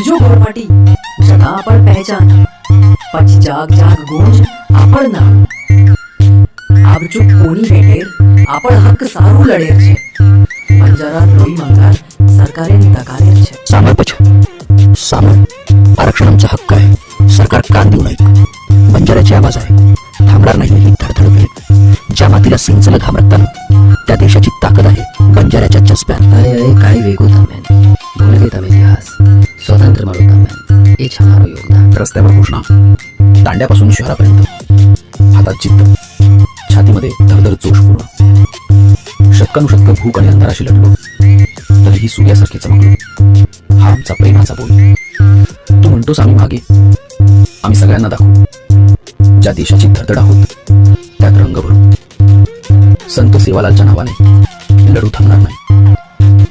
ઉઠજો ગોળમાટી જગા પણ પહેચાન પછી જાગ જાગ ગુંજ આપણ નામ આવજો કોની બેટેર આપણ હક સારું લડેર છે બંજારા लोई मंगार सरकारेने तकारेर છે सामर पछ सामर आरक्षण आमचा हक्क आहे सरकार कान देऊ नये बंजाऱ्याची आवाज आहे थांबणार नाही ही धडधड वेग ज्या मातीला सिंचलं घाम रक्तानं त्या देशाची ताकद आहे बंजाऱ्याच्या चष्प्यान અરે અરે કાઈ मराठीचे हजारो योगदान रस्त्यावर घोषणा. दांड्यापासून शहरापर्यंत. हातात चित्त. छातीमध्ये धडधड जोशपूर्ण शतकानुशतक भूक आणि अंधाराशी लढलो. तरीही सूर्यासारखे चमकलो हा आमचा प्रेमाचा बोल. तू म्हणतोस आम्ही मागे. आम्ही सगळ्यांना दाखवू. ज्या देशाची धडधड आहोत त्यात रंग भरू. संत सेवालालच्या नावाने लढू थांबणार नाही.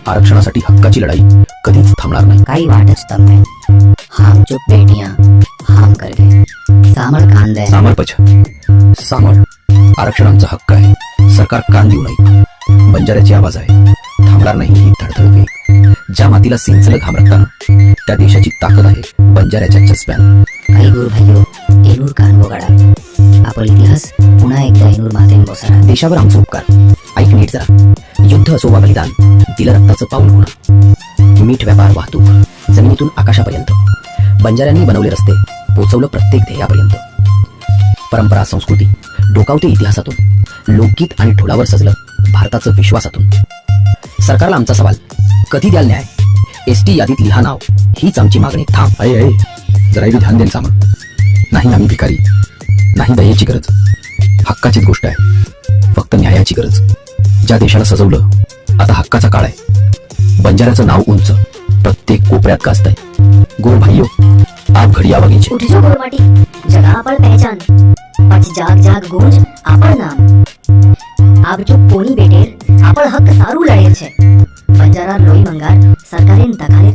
आरक्षणासाठी हक्काची लढाई कधीच थांबणार नाही. काही वाटच नाही. हम चुप बेटियां हम कर गए। सामर खान दे सामर पछ। सामर आरक्षण आमचा हक्क आहे। सरकार कान देऊ नये। बंजाऱ्याची आवाज आहे। थांबणार नाही ही धडधड ज्या मातीला सिंचलं घाम रक्तानं त्या देशाची ताकद आहे बंजाऱ्याच्या चष्प्यान कई गुरु भाइयों एनूर कान वगळा। आपण इतिहास पुन्हा एकदा एनूर मातेन बसरा। देशावर आमचा उपकार। ऐक नीट जरा। युद्ध असो वा बलिदान दिलं रक्ताचं पाऊल होणं मीठ व्यापार वाहतूक जमिनीतून आकाशापर्यंत। बंजाऱ्यांनी बनवले रस्ते पोचवलं प्रत्येक ध्येयापर्यंत. परंपरा संस्कृती डोकावते इतिहासातून लोकगीत आणि ढोलावर सजलं भारताचं विश्वासातून. सरकारला आमचा सवाल कधी द्याल न्याय? एस टी यादीत लिहा नाव हीच आमची मागणी. थांब. अय अय जरा ध्यान देईल सामन नाही आम्ही भिकारी. नाही दयेची गरज. हक्काचीच गोष्ट आहे. फक्त न्यायाची गरज. ज्या देशाला सजवलं आता हक्काचा काळ आहे. बंजाऱ्याचं नाव उंच. प्रत्येक कोपऱ्यात गाजत आहे ગોર ભાઈઓ, આપ ઘડી આ વાગી છે. ઉઠી ગોર માટી જગા પર પહેચાન. પછ જાગ જાગ ગુંજ આપણ નામ. આપ જો કોની બેટેર, આપણ હક સારું લડે છે. બંજારા લોહી મંગાર, સરકારે તકારે